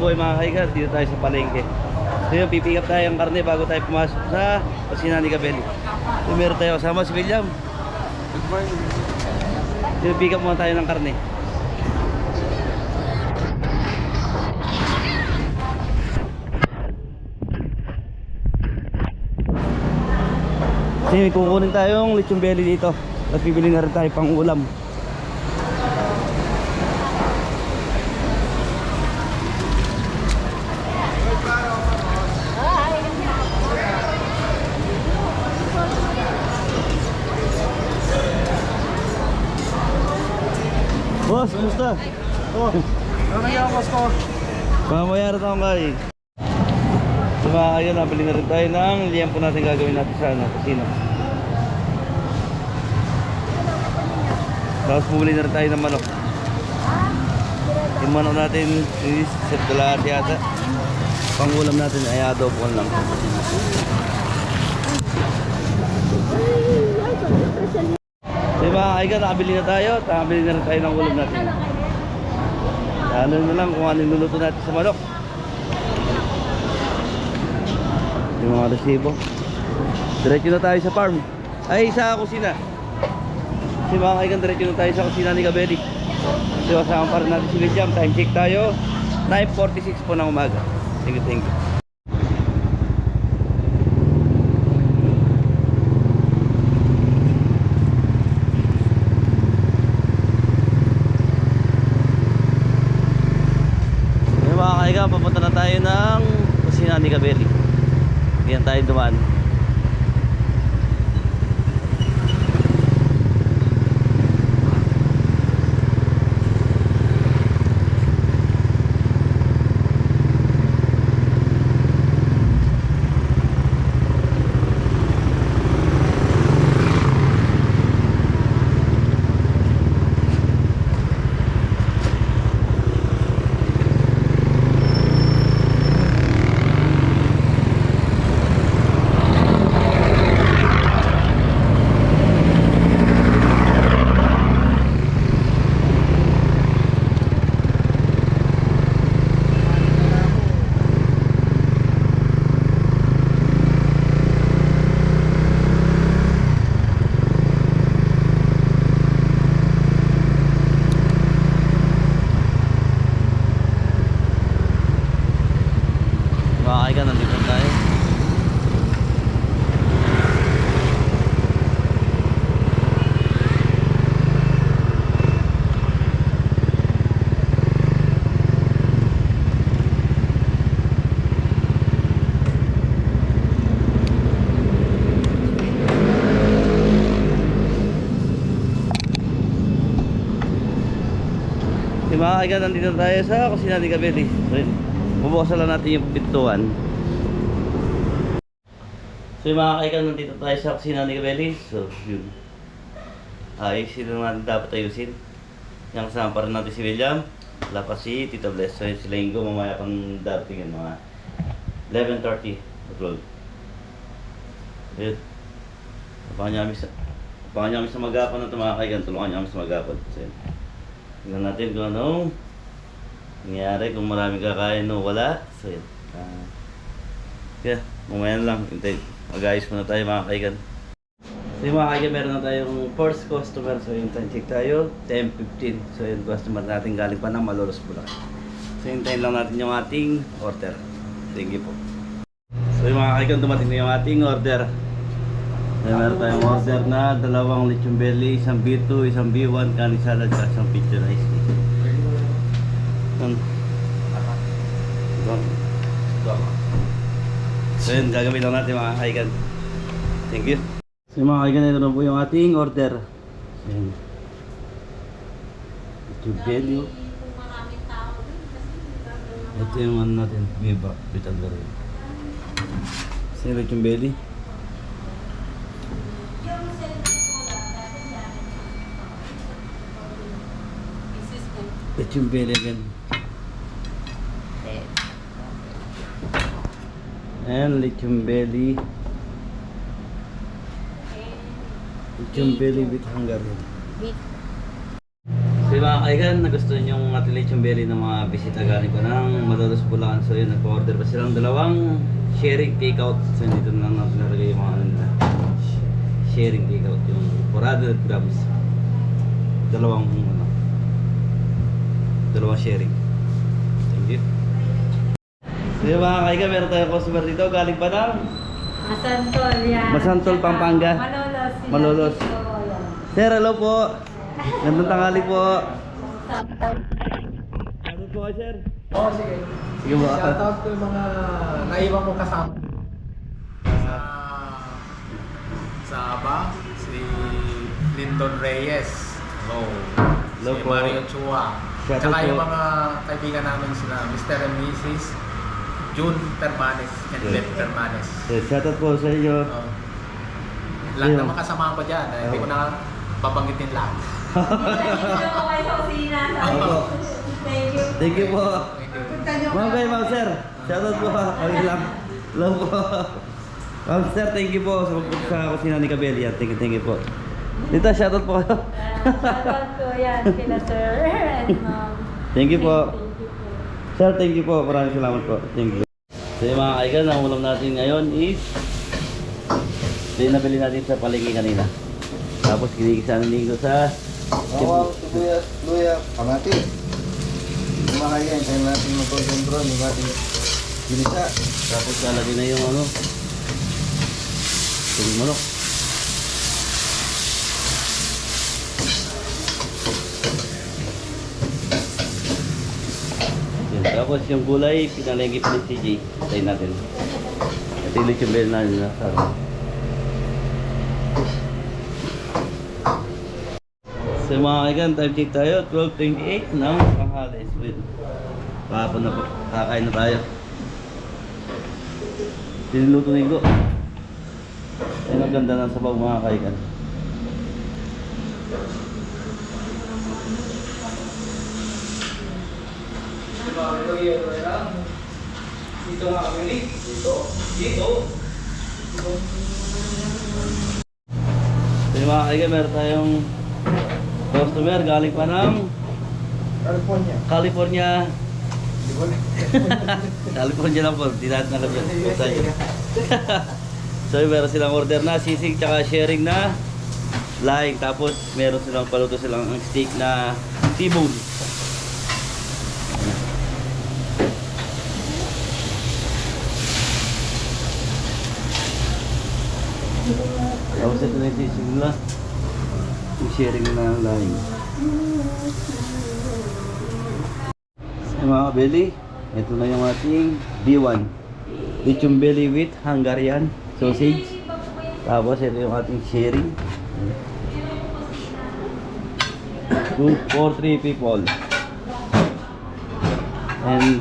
buhay mga kaigan, dito tayo sa palengke. So yun, pipick up tayo ng karne bago tayo pumasok sa kusina ni Gabelli. So meron tayo kasama si William. Good morning. So pick up muna tayo ng karne. Kasi may kukunin tayong lechon belly dito. At bibili na rin tayo pang ulam. Boss, kumusta? Oh, ano nangyari mas ko? Mamaya na tayo kay. So kayo, nabili na rin tayo ng liyan po natin gagawin natin sa ano, kasino. Tapos bumili na rin tayo ng manok. Yung manok natin is set ko lahat yata. Pangulam natin ay adobo lang. So mga kaigan, nakabili na tayo. at Nakabili na rin tayo ng ulam natin. Ano na lang kung ano yung luluto natin sa manok. Yung mga resibo. Diretso na tayo sa farm. Ay, sa kusina. Kasi mga kaigan, diretso na tayo sa kusina ni Gabelli. So, kasama pa rin natin si William. Time check tayo. 9.46 po ng umaga. Thank you, thank you. Di ba kaiga, nandito tayo sa kusina ni yun. Bubukasan lang natin yung pintuan. So yung mga kaigan, nandito tayo sa kusina ni Gabelli. So, yun. Ayusin lang natin dapat ayusin. Yung kasama pa rin natin si William. Wala pa si Tita Bless. So yun si Linggo, mamaya pang dating yun, mga 11.30 o 12. Yun. Abangan niya kami sa Abangan niya kami sa magapan na ito mga kaigan. Tulungan niya kami sa magapan. So. Tingnan natin kung ano nangyari kung marami kakain o wala. So yun. Ah, kaya, mamaya na lang. Hintay. Mag-ayos muna tayo mga kaigan. So yung mga kaigan, meron na tayong first customer. So yung time check tayo, 10.15. So yung customer natin galing pa ng Malolos Bulacan. So hintayin lang natin yung ating order. Thank you po. So yung mga kaigan, dumating na yung ating order. So, meron tayong order na dalawang lechon belly, isang B2, isang B1, kanin salad, at isang pizza rice. Yan. Ito. So yun, gagawin lang natin mga kaigan. Thank you. So mga kaigan, ito na po yung ating order. So, yun. Lechon belly. Ito yung ano natin, biba, bitang garo. So yung lechon belly. Belly again. And belly. Lechon belly with Hungarian. So yung mga kaigan, nagustuhan yung ating lechon belly ng mga bisita galing pa ng Malolos Bulacan. So yun, nagpa-order pa silang dalawang sharing takeout. So dito na lang natin nalagay yung mga ano nila. Sharing takeout, yung 400 grams. Dalawang dalawang sharing. Thank you. So yung mga kaigan, meron tayong customer dito galing pa ng Masantol yan. Masantol, Pampanga. Malolos. sila Malolos. Sir, hello po. Gandang tanghali po. Ano po kayo, sir? Oh, sige. Sige ba? Shoutout ko yung mga naiwan mo kasama. sa sa Aba, si Lyndon Reyes. Hello. Hello si po. Mario Chua. Shout Tsaka yung po. mga kaibigan namin sila, Mr. and Mrs. June Permanes and Yeah. Beth Permanes. Sir, shoutout po sa inyo. Oh. Lahat Yeah. ng mga kasama ko dyan, eh, hindi ko na babanggitin lahat. Opo. Thank you. Thank you po. Thank you. Ma'am kayo, ma'am sir. Shoutout po. Okay lang. Hello po. Ma'am sir, thank you po sa pagpunta sa kusina ni Kabeli. Thank you, thank you po. Dito, shoutout po kayo. Shoutout ko yan kila sir and ma'am. Thank you po. Thank you po. Sir, thank you po. Maraming salamat po. Thank you. So yung mga kaigan, ang ulam natin ngayon is ito yung nabili natin sa palengke kanina. Tapos ginikisa na dito sa Bawang, sibuyas, luya, pangati. Kumakaya, hintayin natin mag-control yung ating ginisa. Tapos lalagay na yung ano Tuling manok Yan. Tapos yung gulay, pinalengke pa ni CJ Tayo natin. Ito yung lechon bell natin na So mga kaigan, time check tayo. 12.28 ng panghali Sweet Kahapon na po, kakain na tayo. Niluluto ni Go. Ayun ang ganda ng sabaw mga kaigan. Dito nga kami Dito. Dito. So yung mga kaigan, meron tayong customer galing pa ng California. California. California lang po, di natin alam yan. So meron silang order na sisig tsaka sharing na laing. Tapos meron silang paluto silang steak na T-bone. Tapos ito na yung sisig nila. Yung sharing na ng laing. Sa mga belly, ito na yung ating B1. Lechon belly with Hungarian sausage. Tapos ito yung ating sharing. Two, for three people. And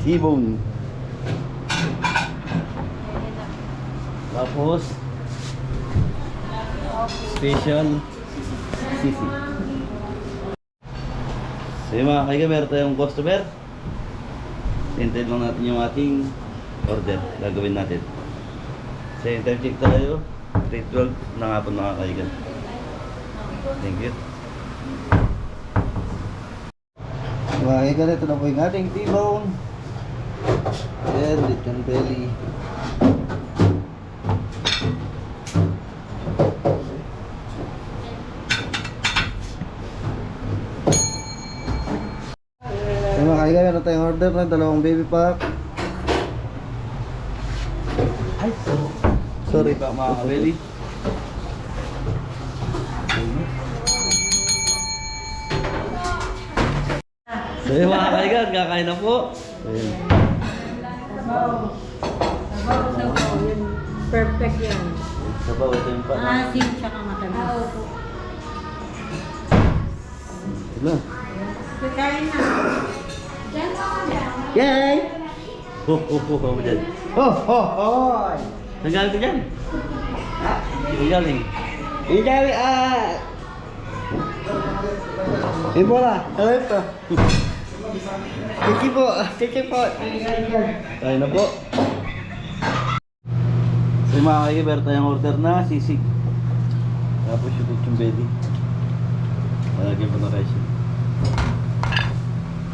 T-bone. Tapos special sisi. So yung mga kaiga, meron tayong customer. Hintayin lang natin yung ating order. Gagawin natin. So yung time check tayo. 3.12 na nga po mga kaiga. Thank you. Mga kaigan, ito na po yung ating T-bone. And lechon belly kaigan, meron tayong order na dalawang baby pack. Ay, sorry pa mga kabeli. So yung mga kaigan, kakain na po. Ayun. Sabaw. Sabaw, sabaw. Yun. Perfect yan. Sabaw, ito yung pa. Asim tsaka matamis. Ito na. Kakain na. Yay! Ho, ho, ho, ho, mo dyan. Oh, oh, oh! Saan galing ka dyan? Saan galing? Ikaw, ah! Ibola, ano ito? Kiki po, kiki po. Tayo na po. So yung mga kaibigan, tayong order na sisig. Tapos yung lechon belly. Malagyan po ng rice.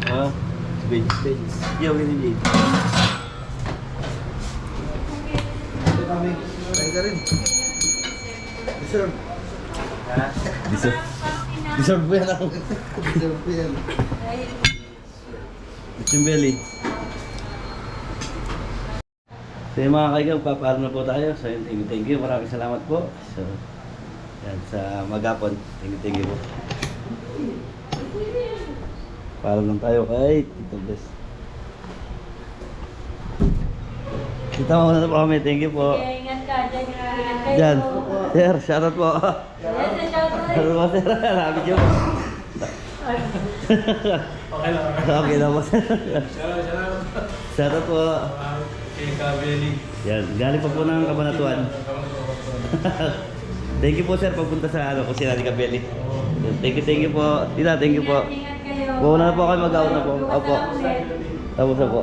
Tsaka, spades. Spades. Yo, ganyan Jade. Ito kami. Kain ka rin. Deserve. Deserve. Deserve po ako. Deserve ko yan. Yung belly. So yung mga kaigan, papaalam na po tayo. So yun, thank you, thank you. Maraming salamat po. So, yan sa magapon. Thank you, thank you po. Paalam lang tayo kay Tito Bless. Kita mo na po kami. Thank you po. Okay, ingat ka dyan. Ingat kayo. Diyan. Sir, shoutout po. Yes, shout out. Shoutout po, sir. Happy job. Okay lang. Okay na po, sir. Salamat, salamat. Shoutout po. Kay Kabeli. Yan, galing pa po ng kabanatuan. thank you po sir pagpunta sa ano po sila ni Kabeli. Thank you, thank you po. Tita, thank you po. Ingat, ingat. Mauna na po kayo, mag-out na po. Opo. Tapos na po.